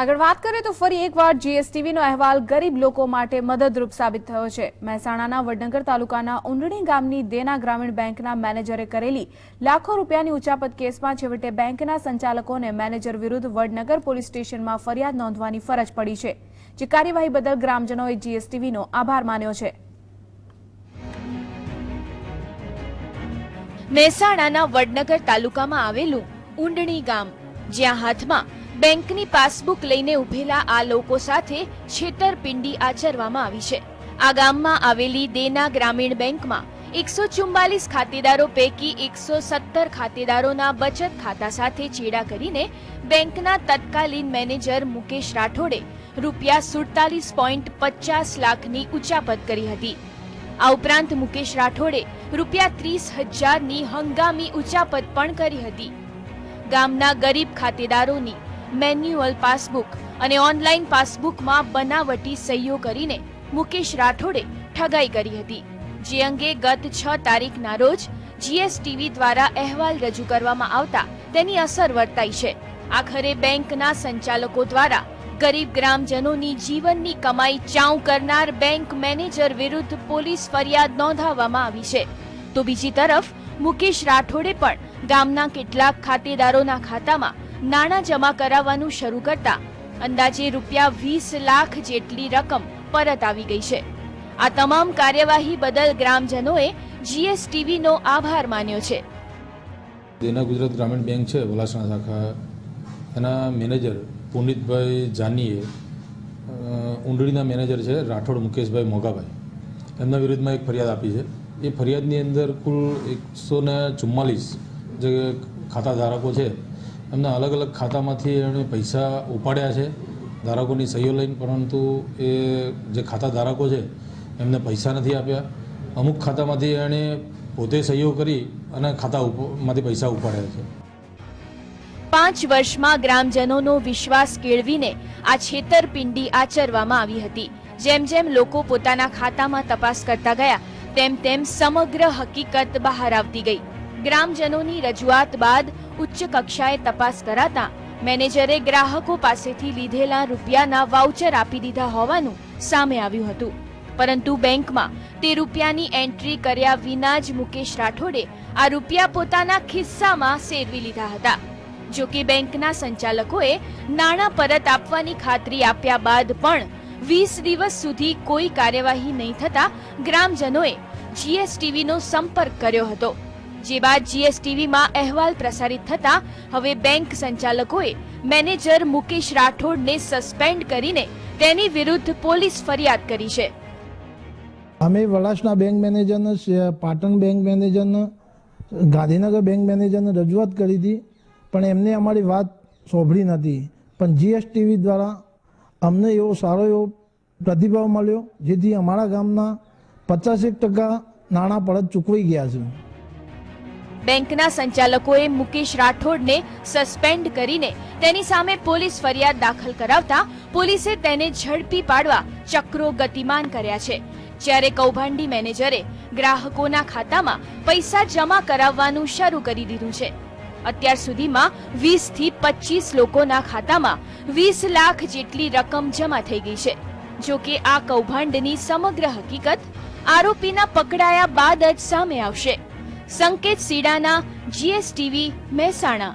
આગળ વાત કરીએ તો ફરી એકવાર જીએસટીવીનો અહેવાલ ગરીબ લોકો માટે મદદરૂપ સાબિત થયો છે. મહેસાણાના વડનગર તાલુકાના ઉંડણી ગામની દેના ગ્રામીણ બેંકના મેનેજરે કરેલી લાખો રૂપિયાની ઉચાપત કેસમાં છેવટે બેંકના સંચાલકોને મેનેજર વિરુદ્ધ વડનગર પોલીસ સ્ટેશનમાં ફરિયાદ નોંધવાની ફરજ પડી છે, જે કાર્યવાહી બદલ ગ્રામજનોએ જીએસટીવીનો આભાર માન્યો છે. મહેસાણાના વડનગર તાલુકામાં આવેલું ઊંડણી ગામ, જ્યાં હાથમાં બેંકની પાસબુક લઈને ઉભેલા આ લોકો સાથે છેતરપિંડી આચરવામાં આવી છે. આ ગામમાં આવેલી દેના ગ્રામીણ બેંકમાં એકસો ચુમ્બાલીસ ખાતેદારો પૈકી એકસો સત્તર ખાતેદારોના બચત ખાતા સાથે ચેડા કરીને બેંકના તત્કાલીન મેનેજર મુકેશ રાઠોડે રૂપિયા સુડતાલીસ પોઈન્ટ પચાસ લાખની ઉચાપત કરી હતી. આ ઉપરાંત મુકેશ રાઠોડે રૂપિયા ત્રીસ હજારની હંગામી ઉચાપત પણ કરી હતી. ગામના ગરીબ ખાતેદારોની મેન્યુઅલ પાસબુક અને ઓનલાઈન પાસબુકમાં બનાવટી સહીઓ કરીને મુકેશ રાઠોડે ઠગાઈ કરી હતી. જે અંગે ગત છ તારીખના રોજ જીએસટીવી દ્વારા અહેવાલ રજૂ કરવામાં આવતા તેની અસર વર્તાઈ છે. આખરે બેંકના સંચાલકો દ્વારા ગરીબ ગ્રામજનોની જીવનની કમાઈ ચાઉ કરનાર બેંક મેનેજર વિરુદ્ધ પોલીસ ફરિયાદ નોંધાવવામાં આવી છે. તો બીજી તરફ મુકેશ રાઠોડે પણ ગામના કેટલાક ખાતેદારોના ખાતામાં નાણાં જમા કરાવવાનું શરૂ કરતા અંદાજે રૂપિયા વીસ લાખ જેટલી રકમ પરત આવી ગઈ છે. આ તમામ કાર્યવાહી બદલ ગ્રામજનોએ જીએસટીવીનો આભાર માન્યો છે. દેના ગુજરાત ગ્રામીણ બેંક છે, વલાસણા શાખા. એના મેનેજર પુનિતભાઈ જાનીએ ઊંડળીના મેનેજર છે, રાઠોડ મુકેશભાઈ મોગાભાઈ. એમના વિરુદ્ધમાં એક ફરિયાદ આપી છે. એ ફરિયાદની અંદર કુલ એકસો ને ચુમ્માલીસ જે ખાતા ધારકો છે એમના અલગ અલગ ખાતામાંથી એણે પૈસા ઉપાડ્યા છે. ધારકોની સહીઓ લઈને, પરંતુ એ જે ખાતા ધારકો છે, એમને પૈસા નથી આપ્યા. અમુક ખાતામાંથી એણે પોતે સહીઓ કરી અને ખાતા ઉપ- પૈસા ઉપાડ્યા છે. પાંચ વર્ષમાં ગ્રામજનોનો વિશ્વાસ કેળવીને આ છેતરપિંડી આચરવામાં આવી હતી. જેમ જેમ લોકો પોતાના ખાતામાં તપાસ કરતા ગયા, તેમ તેમ સમગ્ર હકીકત બહાર આવતી ગઈ. ગ્રામજનોની રજૂઆત બાદ ઉચ્ચ કક્ષાએ તપાસ કરાતા મેનેજરે ગ્રાહકો પાસેથી લીધેલા રૂપિયાના વાઉચર આપી દીધા હોવાનું સામે આવ્યું હતું. પરંતુ બેંકમાં તે રૂપિયાની એન્ટ્રી કર્યા વિના જ મુકેશ રાઠોડે આ રૂપિયા પોતાના ખિસ્સામાં સેરવી લીધા હતા. જો કે બેંકના સંચાલકોએ નાણાં પરત આપવાની ખાતરી આપ્યા બાદ પણ વીસ દિવસ સુધી કોઈ કાર્યવાહી નહીં થતા ગ્રામજનોએ જીએસટીવીનો સંપર્ક કર્યો હતો. જે બાદ જીએસટીવીમાં અહેવાલ પ્રસારિત થતા હવે બેંક સંચાલકોએ મેનેજર મુકેશ રાઠોડને સસ્પેન્ડ કરીને તેની વિરુદ્ધ પોલીસ ફરિયાદ કરી છે. અમે વલાસના બેંક મેનેજરને, પાટણ બેંક મેનેજરને, ગાંધીનગર બેંક મેનેજરને રજૂઆત કરી હતી, પણ એમને અમારી વાત સોંભળી નથી. પણ જીએસટીવી દ્વારા અમને એવો સારો એવો પ્રતિભાવ મળ્યો, જેથી અમારા ગામના પચાસેક ટકા નાણાં પરત ચૂકવાઈ ગયા છે. બેંકના સંચાલકોએ મુકેશ રાઠોડને સસ્પેન્ડ કરીને તેની સામે પોલીસ ફરિયાદ દાખલ કરાવતા પોલીસે તેને ઝડપી પાડવા ચક્રો ગતિમાન કર્યા છે. જ્યારે કૌભાંડી મેનેજરે ગ્રાહકોના ખાતામાં પૈસા જમા કરાવવાનું શરૂ કરી દીધું છે. અત્યાર સુધીમાં વીસથી પચીસ લોકોના ખાતામાં વીસ લાખ જેટલી રકમ જમા થઈ ગઈ છે. જો કે આ કૌભાંડની સમગ્ર હકીકત આરોપીના પકડાયા બાદ જ સામે આવશે. સંકેત સીડાના જીએસટીવી મહેસાણા.